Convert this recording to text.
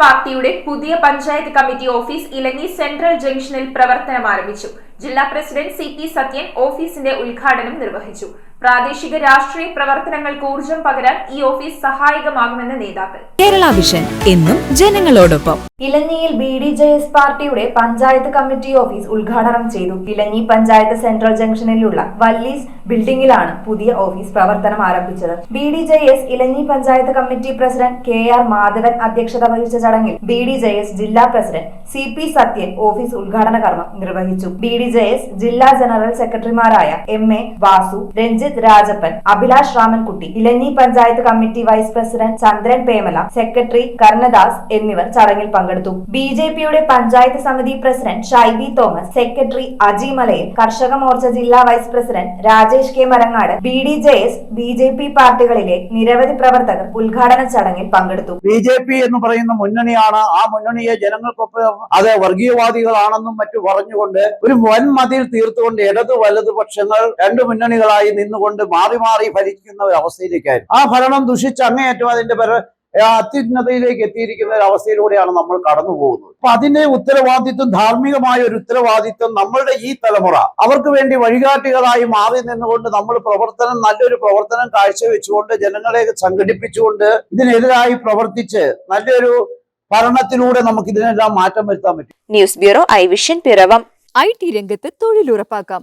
പാർട്ടിയുടെ പുതിയ panchayat committee office Elanji central ജംഗ്ഷനിൽ പ്രവർത്തനം ആരംഭിച്ചു. ജില്ലാ പ്രസിഡന്റ് സി പി സത്യൻ ഓഫീസിന്റെ ഉദ്ഘാടനം നിർവഹിച്ചു. പ്രാദേശിക രാഷ്ട്രീയ പ്രവർത്തനങ്ങൾക്ക് ഊർജം പകരാൻ ഈ ഓഫീസ് സഹായകമാകുമെന്ന് നേതാക്കൾ. കേരള വിഷൻ എന്നും ജനങ്ങളോടൊപ്പം. ഇലഞ്ഞിയിൽ ബി ഡി ജെ എസ് പാർട്ടിയുടെ പഞ്ചായത്ത് കമ്മിറ്റി ഓഫീസ് ഉദ്ഘാടനം ചെയ്തു. ഇലഞ്ഞി പഞ്ചായത്ത് സെൻട്രൽ ജംഗ്ഷനിലുള്ള വല്ലീസ് ബിൽഡിംഗിലാണ് പുതിയ ഓഫീസ് പ്രവർത്തനം ആരംഭിച്ചത്. B D J S Elanji panchayat committee president K R Madhavan അധ്യക്ഷത വഹിച്ച ചടങ്ങിൽ ബി ഡി ജെ എസ് ജില്ലാ president C P Sathyan office ഉദ്ഘാടന കർമ്മം നിർവഹിച്ചു. ബി ഡി ജെ എസ് ജില്ലാ ജനറൽ സെക്രട്ടറിമാരായ M A Vasu Ranjith Rajappan Abhilash Ramankutty Elanji panchayat committee vice president Chandran Pemala secretary Karnadas എന്നിവർ ചടങ്ങിൽ പങ്കെടുത്തു. ബി ജെ പിയുടെ പഞ്ചായത്ത് സമിതി പ്രസിഡന്റ് ഷൈബി തോമസ് സെക്രട്ടറി അജി കർഷക മോർച്ച ജില്ലാ vice president Rajesh K Marangad B D J S B J P പാർട്ടികളിലെ നിരവധി പ്രവർത്തകർ ഉദ്ഘാടന ചടങ്ങിൽ പങ്കെടുത്തു. ബി ജെ പി എന്ന് പറയുന്ന മുന്നണിയാണ്. ആ മുന്നണിയെ ജനങ്ങൾക്കൊപ്പം അത് വർഗീയവാദികളാണെന്നും മറ്റു പറഞ്ഞുകൊണ്ട് ഒരു വൻ മതിൽ തീർത്തുകൊണ്ട് ഇടതു വലതു പക്ഷങ്ങൾ രണ്ട് മുന്നണികളായി നിന്നുകൊണ്ട് മാറി മാറി ഭരിക്കുന്ന ഒരു അവസ്ഥയിലേക്കായിരുന്നു. ആ ഭരണം ദുഷിച്ച് അങ്ങേയറ്റം അതിന്റെ പര അത്യുന്നതയിലേക്ക് എത്തിയിരിക്കുന്ന ഒരു അവസ്ഥയിലൂടെയാണ് നമ്മൾ കടന്നു പോകുന്നത് അപ്പൊ അതിന്റെ ഉത്തരവാദിത്വം ധാർമ്മികമായ ഒരു ഉത്തരവാദിത്വം നമ്മളുടെ ഈ തലമുറ. അവർക്ക് വേണ്ടി വഴികാട്ടികളായി മാറി നിന്നുകൊണ്ട് നമ്മൾ പ്രവർത്തനം നല്ലൊരു പ്രവർത്തനം കാഴ്ചവെച്ചുകൊണ്ട് ജനങ്ങളെ സംഘടിപ്പിച്ചുകൊണ്ട് ഇതിനെതിരായി പ്രവർത്തിച്ച് നല്ലൊരു ഭരണത്തിലൂടെ നമുക്ക് ഇതിനെല്ലാം മാറ്റം വരുത്താൻ പറ്റും. News bureau I vision Piravom. I T രംഗത്ത് തൊഴിലുറപ്പാക്കാം.